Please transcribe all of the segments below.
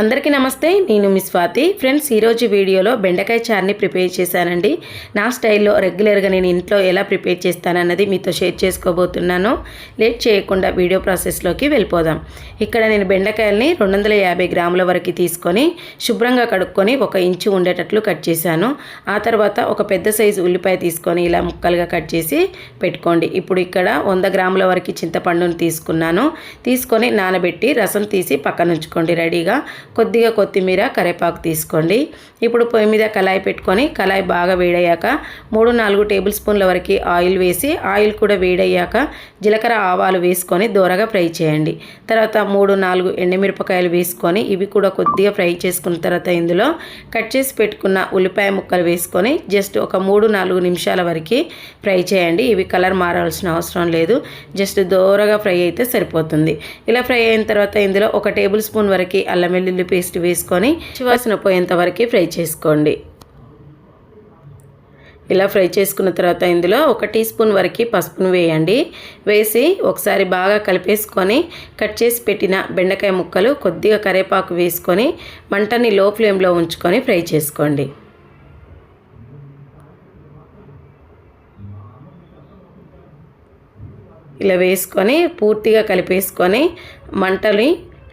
అందరికీ నమస్తే నేను మీ స్వాతి. ఫ్రెండ్స్ ఈరోజు వీడియోలో బెండకాయ చార్ని ప్రిపేర్ చేశానండి. నా స్టైల్లో రెగ్యులర్గా నేను ఇంట్లో ఎలా ప్రిపేర్ చేస్తానన్నది మీతో షేర్ చేసుకోబోతున్నాను. లేట్ చేయకుండా వీడియో ప్రాసెస్లోకి వెళ్ళిపోదాం. ఇక్కడ నేను బెండకాయల్ని రెండు వందల యాభై గ్రాముల వరకు తీసుకొని శుభ్రంగా కడుక్కొని ఒక ఇంచు ఉండేటట్లు కట్ చేశాను. ఆ తర్వాత ఒక పెద్ద సైజు ఉల్లిపాయ తీసుకొని ఇలా ముక్కలుగా కట్ చేసి పెట్టుకోండి. ఇప్పుడు ఇక్కడ వంద గ్రాముల వరకు చింతపండును తీసుకున్నాను. తీసుకొని నానబెట్టి రసం తీసి పక్కన ఉంచుకోండి రెడీగా. కొద్దిగా కొత్తిమీర కరివేపాకు తీసుకోండి. ఇప్పుడు పొయ్యి మీద కళాయి పెట్టుకొని కళాయి బాగా వేడయ్యాక మూడు నాలుగు టేబుల్ స్పూన్ల వరకు ఆయిల్ వేసి ఆయిల్ కూడా వేడయ్యాక జీలకర్ర ఆవాలు వేసుకొని దూరగా ఫ్రై చేయండి. తర్వాత మూడు నాలుగు ఎండుమిరపకాయలు వేసుకొని ఇవి కూడా కొద్దిగా ఫ్రై చేసుకున్న తర్వాత ఇందులో కట్ చేసి పెట్టుకున్న ఉల్లిపాయ ముక్కలు వేసుకొని జస్ట్ ఒక మూడు నాలుగు నిమిషాల వరకు ఫ్రై చేయండి. ఇవి కలర్ మారాల్సిన అవసరం లేదు. జస్ట్ దూరగా ఫ్రై అయితే సరిపోతుంది. ఇలా ఫ్రై అయిన తర్వాత ఇందులో ఒక టేబుల్ స్పూన్ వరకు అల్లం వెల్లుల్లి పేస్ట్ వేసుకొని చివాసన పోయేంత వరకు ఫ్రై చేసుకోండి. ఇలా ఫ్రై చేసుకున్న తర్వాత ఇందులో ఒక టీ స్పూన్ వరకు పసుపును వేయండి. వేసి ఒకసారి బాగా కలిపేసుకొని కట్ చేసి పెట్టిన బెండకాయ ముక్కలు కొద్దిగా కరివేపాకు వేసుకొని మంటని లో ఫ్లేమ్లో ఉంచుకొని ఫ్రై చేసుకోండి. ఇలా వేసుకొని పూర్తిగా కలిపేసుకొని మంటని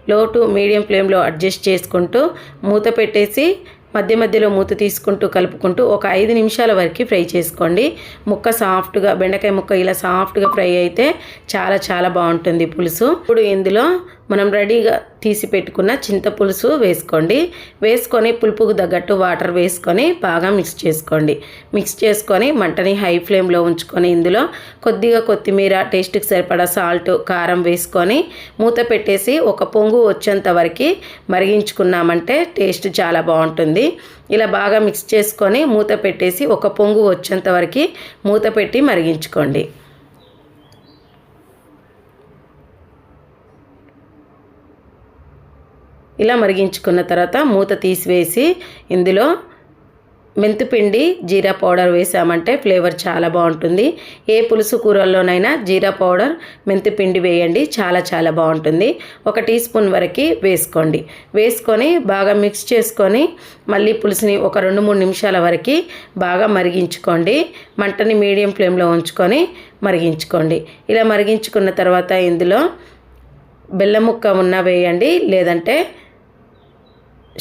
లో టు మీడియం ఫ్లేమ్లో అడ్జస్ట్ చేసుకుంటూ మూత పెట్టేసి మధ్య మధ్యలో మూత తీసుకుంటూ కలుపుకుంటూ ఒక ఐదు నిమిషాల వరకు ఫ్రై చేసుకోండి. ముక్క సాఫ్ట్గా బెండకాయ ముక్క ఇలా సాఫ్ట్గా ఫ్రై అయితే చాలా చాలా బాగుంటుంది పులుసు. ఇప్పుడు ఇందులో మనం రెడీగా తీసి పెట్టుకున్న చింతపులుసు వేసుకోండి. వేసుకొని పులుపుకు తగ్గట్టు వాటర్ వేసుకొని బాగా మిక్స్ చేసుకోండి. మిక్స్ చేసుకొని మంటని హై ఫ్లేమ్లో ఉంచుకొని ఇందులో కొద్దిగా కొత్తిమీర టేస్ట్కి సరిపడా సాల్ట్ కారం వేసుకొని మూత పెట్టేసి ఒక పొంగు వచ్చేంత వరకు మరిగించుకున్నామంటే టేస్ట్ చాలా బాగుంటుంది. ఇలా బాగా మిక్స్ చేసుకొని మూత పెట్టేసి ఒక పొంగు వచ్చేంత వరకు మూత పెట్టి మరిగించుకోండి. ఇలా మరిగించుకున్న తర్వాత మూత తీసివేసి ఇందులో మెంతిపిండి జీరా పౌడర్ వేసామంటే ఫ్లేవర్ చాలా బాగుంటుంది. ఏ పులుసు కూరల్లోనైనా జీరా పౌడర్ మెంతిపిండి వేయండి చాలా చాలా బాగుంటుంది. ఒక టీ స్పూన్ వరకు వేసుకోండి. వేసుకొని బాగా మిక్స్ చేసుకొని మళ్ళీ పులుసుని ఒక రెండు మూడు నిమిషాల వరకు బాగా మరిగించుకోండి. మంటని మీడియం ఫ్లేమ్లో ఉంచుకొని మరిగించుకోండి. ఇలా మరిగించుకున్న తర్వాత ఇందులో బెల్లం ముక్క ఉన్న వేయండి లేదంటే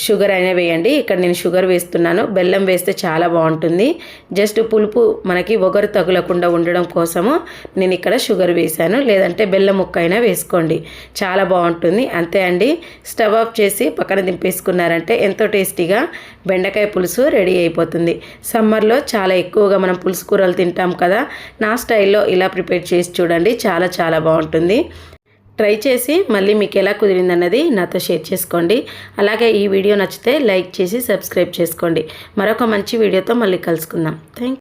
షుగర్ అయినా వేయండి. ఇక్కడ నేను షుగర్ వేస్తున్నాను. బెల్లం వేస్తే చాలా బాగుంటుంది. జస్ట్ పులుపు మనకి ఒగరు తగులకుండా ఉండడం కోసము నేను ఇక్కడ షుగర్ వేశాను. లేదంటే బెల్లం ముక్క అయినా వేసుకోండి. చాలా బాగుంటుంది. అంతే అండి. స్టవ్ ఆఫ్ చేసి పక్కన దింపేసుకున్నారంటే ఎంతో టేస్టీగా బెండకాయ పులుసు రెడీ అయిపోతుంది. సమ్మర్లో చాలా ఎక్కువగా మనం పులుసు కూరలు తింటాం కదా. నా స్టైల్లో ఇలా ప్రిపేర్ చేసి చూడండి. చాలా చాలా బాగుంటుంది. ట్రై చేసి మళ్ళీ మీకు ఎలా కుదిరిందన్నది నాతో షేర్ చేసుకోండి. అలాగే ఈ వీడియో నచ్చితే లైక్ చేసి సబ్స్క్రైబ్ చేసుకోండి. మరొక మంచి వీడియోతో మళ్ళీ కలుసుకుందాం. థ్యాంక్